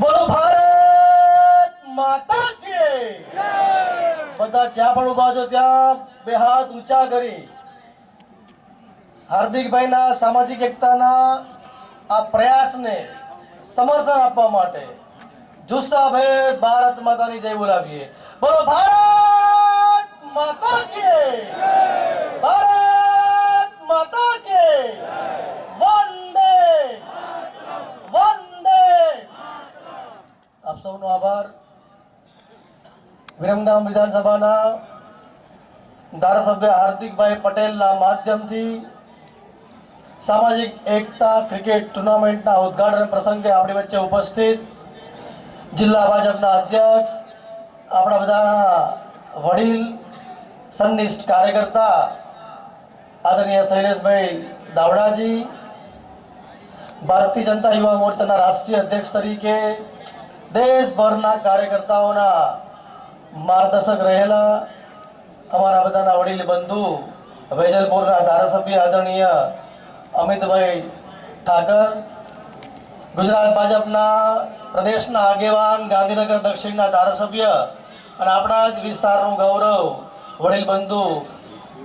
બોલો ભારત માતા કે બધા જ્યાં પણ ઊભા છો ત્યાં બે હાથ ઊંચા કરી. હાર્દિકભાઈના સામાજિક એકતાના આ પ્રયાસને સમર્થન આપવા માટે જુસ્સાભેર ભારત માતાની જય બોલાવીએ. બોલો ભારત માતા કે ભારત માતા કે સૌનો આભાર. વિરમગામ વિધાનસભાના ધારાસભ્ય હાર્દિકભાઈ પટેલના માધ્યમથી સામાજિક એકતા ક્રિકેટ ટુર્નામેન્ટના ઉદ્ઘાટન પ્રસંગે આપણી વચ્ચે ઉપસ્થિત જિલ્લા ભાજપના અધ્યક્ષ, આપણા બધા વડીલ, સંનિષ્ઠ કાર્યકર્તા, આદરણીય શૈલેષભાઈ દાવડાજી, ભારતીય જનતા યુવા મોરચાના રાષ્ટ્રીય અધ્યક્ષ તરીકે દેશભરના કાર્યકર્તાઓના માર્ગદર્શક રહેલા અમારા બધાના વડીલ બંધુ, વેજલપુરના ધારાસભ્ય આદરણીય અમિતભાઈ ઠાકર, ગુજરાત ભાજપના પ્રદેશના આગેવાન ગાંધીનગર દક્ષિણના ધારાસભ્ય અને આપણા જ વિસ્તારનું ગૌરવ વડીલ બંધુ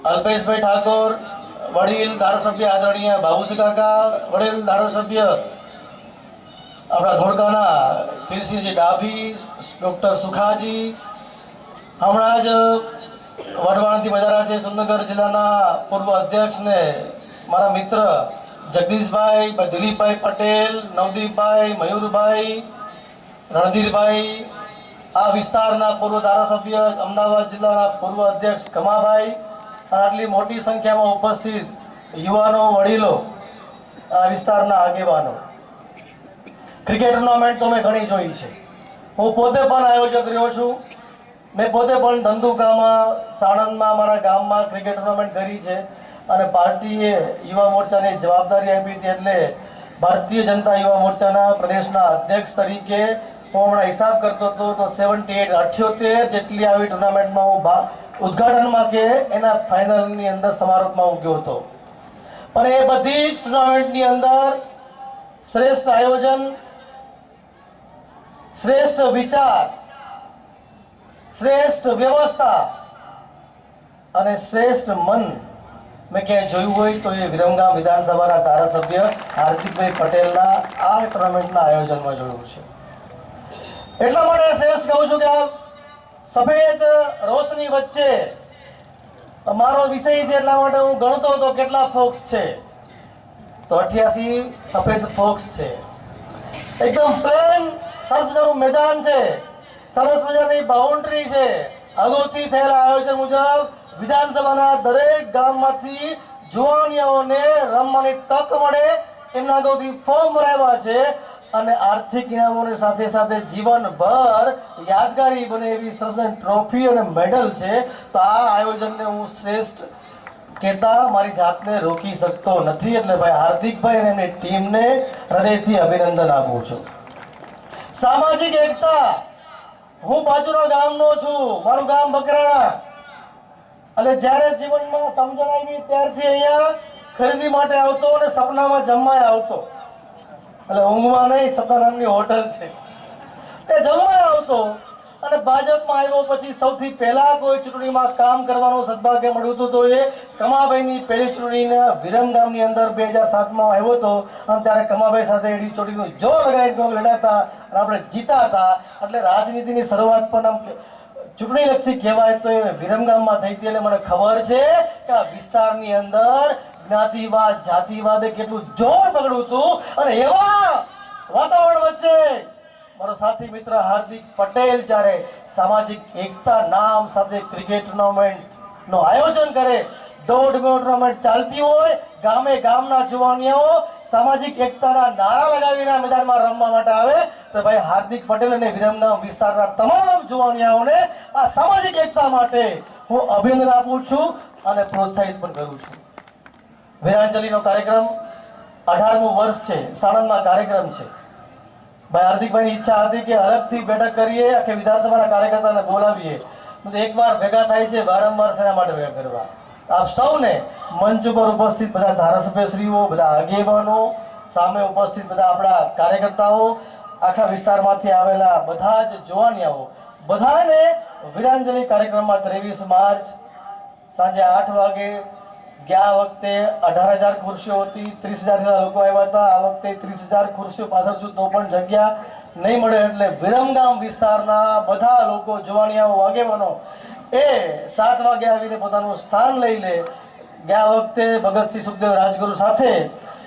અલ્પેશભાઈ ઠાકોર, વડીલ ધારાસભ્ય આદરણીય બાબુસી કાકા, વડીલ ધારાસભ્ય આપણા ધોળકાના કિરસિંહજી ડાભી, ડૉક્ટર સુખાજી, હમણાં જ વઢવાણથી બજારા છે સુરનગર જિલ્લાના પૂર્વ અધ્યક્ષને મારા મિત્ર જગદીશભાઈ, ભાઈ દિલીપભાઈ પટેલ, નવદીપભાઈ, મયુરભાઈ, રણધીરભાઈ, આ વિસ્તારના પૂર્વ ધારાસભ્ય અમદાવાદ જિલ્લાના પૂર્વ અધ્યક્ષ કમાભાઈ આટલી મોટી સંખ્યામાં ઉપસ્થિત યુવાનો, વડીલો આ વિસ્તારના આગેવાનો. ક્રિકેટ ટુર્નામેન્ટ તો મેં ઘણી જોઈ છે. હું પોતે પણ આયોજક રહ્યો છું. મેં પોતે પણ ધંધુકામાં, સાણંદમાં, મારા ગામમાં ક્રિકેટ ટુર્નામેન્ટ કરી છે અને પાર્ટીએ યુવા મોરચાની જવાબદારી આપી હતી એટલે ભારતીય જનતા યુવા મોરચાના પ્રદેશના અધ્યક્ષ તરીકે હું હમણાં હિસાબ કરતો હતો તો સેવન્ટી એટ અઠ્યોતેર જેટલી આવી ટુર્નામેન્ટમાં હું ભાગ ઉદઘાટનમાં કે એના ફાઇનલની અંદર સમારોહમાં ઉગ્યો હતો. પણ એ બધી જ ટુર્નામેન્ટની અંદર શ્રેષ્ઠ આયોજન શ્રેષ્ઠ વિચાર, શ્રેષ્ઠ વ્યવસ્થા અને શ્રેષ્ઠ મન મેં ક્યાંય જોયું હોય તો એ વિરમગામ વિધાનસભાના ધારાસભ્ય હાર્દિકભાઈ પટેલના આ ટુર્નામેન્ટના આયોજનમાં જોયું છે. એટલા માટે શ્રેષ્ઠ કહું છું કે આ સફેદ રોશની વચ્ચે મારો વિષય છે એટલા માટે હું ગણતો હતો કેટલા ફોક્સ છે. તો અઠ્યાસી સફેદ ફોક્સ છે. એકદમ પ્લેન સરસ મજાનું મેદાન છે. સરસ મજાની બાઉન્ડ્રી છે. અગાઉથી થયેલા આયોજન મુજબ વિધાનસભાના દરેક ગામમાંથી જુવાનિયાઓને રમવાની તક મળે એમના અગાઉથી ફોર્મ ભરાવ્યા છે અને આર્થિક ઇનામોની સાથે સાથે જીવનભર યાદગારી બને એવી સરસ ટ્રોફી અને મેડલ છે. તો આ આયોજનને હું શ્રેષ્ઠ કહેતા મારી જાતને રોકી શકતો નથી. એટલે ભાઈ હાર્દિકભાઈ અને એમની ટીમને હૃદયથી અભિનંદન આપું છું. સામાજિક એકતા. હું બાજુના ગામનો છું. મારું ગામ બકરાણા. અને જ્યારે જીવનમાં સમજણ આવી ત્યારથી અહીંયા ખરીદી માટે આવતો અને સપનામાં જમવા આવતો. એટલે ઊંઘમાં નહીં સપના નામની હોટલ છે. તે જમવા આવતો. અને ભાજપમાં આવ્યો પછી સૌથી પહેલા કોઈ ચૂંટણીમાં કામ કરવાનું સદભાગ્ય મળ્યું હતું તો એ કમાભાઈની પહેલી ચૂંટણીના વિરમગામની અંદર બે હજાર સાતમાં આવ્યો હતો. અને ત્યારે કમાભાઈ સાથે એડી ચૂંટણીનું જોર લગાવીને હતા અને આપણે જીતા હતા એટલે રાજનીતિની શરૂઆત પણ આમ ચૂંટણીલક્ષી કહેવાય તો એ વિરમગામમાં થઈ હતી. એટલે મને ખબર છે કે આ વિસ્તારની અંદર જ્ઞાતિવાદ, જાતિવાદે કેટલું જોર પકડ્યું હતું. અને એવા વાતાવરણ વચ્ચે મારો સાથી મિત્ર હાર્દિક પટેલ જ્યારે સામાજિક એકતા નામ સાથે ક્રિકેટ ટુર્નામેન્ટનું આયોજન કરે, દોઢ મિનિટ ટુર્નામેન્ટ ચાલતી હોય, ગામે ગામના જુવાનિયાઓ સામાજિક એકતાના નારા લગાવીને મેદાનમાં રમવા માટે આવે, તો ભાઈ હાર્દિક પટેલ અને વિરમગામ વિસ્તારના તમામ જુવાનિયાઓને આ સામાજિક એકતા માટે હું અભિનંદન આપું છું અને પ્રોત્સાહિત પણ કરું છું. વીરાંજલિનો કાર્યક્રમ અઢારમું વર્ષ છે, સાણંદમાં કાર્યક્રમ છે. ભાઈ હાર્દિકભાઈની ઈચ્છા હતી કે અલગથી બેઠક કરીએ કે વિધાનસભાના કાર્યકર્તાને બોલાવીએ. એકવાર ભેગા થાય છે, વારંવાર શેના માટે ભેગા કરવા? આપ સૌને મંચ ઉપર ઉપસ્થિત બધા ધારાસભ્યશ્રીઓ, બધા આગેવાનો, સામે ઉપસ્થિત બધા આપણા કાર્યકર્તાઓ, આખા વિસ્તારમાંથી આવેલા બધા જ જુવાનિયાઓ, બધાને વીરાંજલિ કાર્યક્રમમાં ત્રેવીસ માર્ચ સાંજે આઠ વાગે ગયા વખતે અઢાર હજાર ખુરશીઓ હતી ત્રીસ હજાર લોકો આવ્યા હતા. આ વખતે ત્રીસ હજાર ખુરશીઓ પાછળ છું, તો પણ જગ્યા નહીં મળે એટલે વિરમગામ વિસ્તારના બધા લોકો જુવાનિયાઓ, આગેવાનો એ સાત વાગે આવીને પોતાનું સ્થાન લઈ લે. ગયા વખતે ભગતસિંહ સુખદેવ રાજગુરુ સાથે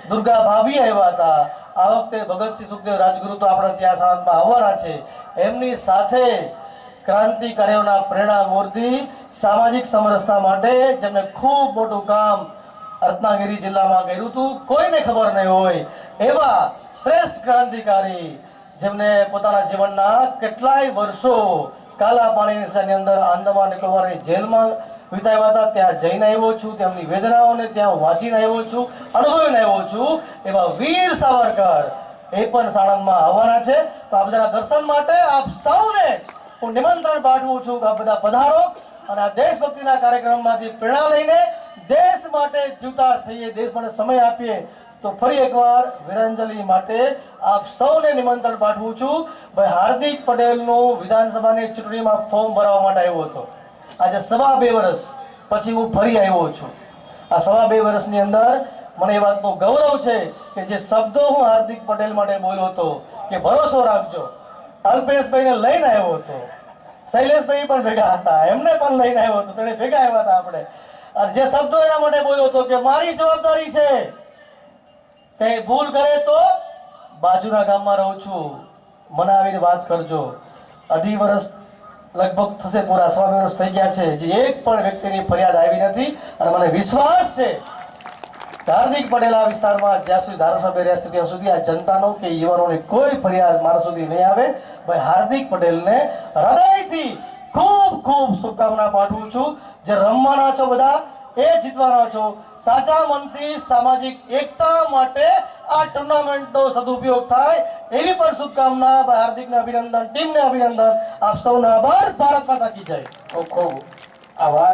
દુર્ગા ભાભી આવ્યા હતા. આ વખતે ભગતસિંહ સુખદેવ રાજગુરુ તો આપણા ત્યાં સાણંદમાં આવવાના છે. એમની સાથે ક્રાંતિકારીઓના પ્રેરણા મૂર્તિ સામાજિક સમરસતા માટે જેમને ખૂબ મોટું કામ રત્નાગીરી જિલ્લામાં કર્યું હતું, કોઈને ખબર નહીં હોય એવા શ્રેષ્ઠ ક્રાંતિકારી જેમને પોતાના જીવનના કેટલાય વર્ષો કાલા પાણીની અંદર આંદામાન નિકોબારની જેલમાં વિતાવ્યા હતા. ત્યાં જઈને આવ્યો છું, તેમની વેદનાઓને ત્યાં વાંચીને આવ્યો છું, અનુભવીને આવ્યો છું, એવા વીર સાવરકર એ પણ સાણંદમાં આવવાના છે. તો આ બધાના દર્શન માટે આપ સૌને હું નિમંત્રણ પાઠવું છું આ બધા પધારો અને આ દેશભક્તિના કાર્યક્રમમાંથી પ્રેરણા લઈને દેશ માટે જીવતા થઈએ, દેશ માટે સમય આપીએ, તો ફરી એકવાર વીરાંજલિ માટે આપ સૌને નિમંત્રણ પાઠવું છું. ભાઈ હાર્દિક પટેલનું વિધાનસભાની ચૂંટણીમાં ફોર્મ ભરવા માટે આવ્યો હતો. આજે સવા બે વર્ષ પછી હું ફરી આવ્યો છું. આ સવા બે વર્ષની અંદર મને એ વાતનો ગૌરવ છે કે જે શબ્દો હું હાર્દિક પટેલ માટે બોલ્યો હતો કે ભરોસો રાખજો. અલ્પેશભાઈને લઈને આવ્યો હતો. શૈલેષભાઈ પણ ભેગા હતા. એમને પણ લઈને આવ્યો હતો. તેને ભેગા આવ્યા હતા આપણે. જે શબ્દો એના માટે બોલ્યો હતો કે, મારી જવાબદારી છે. કઈ ભૂલ કરે તો બાજુના ગામમાં રહું છું. મને આવીને વાત કરજો. અઢી વર્ષ લગભગ થશે પૂરા, સવા વર્ષ થઈ ગયા છે. જે એક પણ વ્યક્તિની ફરિયાદ આવી નથી અને મને વિશ્વાસ છે. કે હાર્દિક પટેલ આ વિસ્તારમાં જ્યાં સુધી ધારાસભ્ય રહ્યા છે ત્યાં સુધી આ જનતાનો કે યુવાનોની કોઈ ફરિયાદ મારા સુધી નહીં આવે. ભાઈ હાર્દિક પટેલને હૃદયથી ખૂબ ખૂબ શુભકામના પાઠવું છું. જે રમવાના છો બધા, એ જીતવાના છો. સાચા મનથી સામાજિક એકતા માટે આ ટુર્નામેન્ટનો સદુપયોગ થાય. એવી પણ શુભકામના ભાઈ હાર્દિકને અભિનંદન, ટીમને અભિનંદન. આપ સૌના આભાર. ભારત માતા કી જય. ખૂબ ખૂબ આભાર.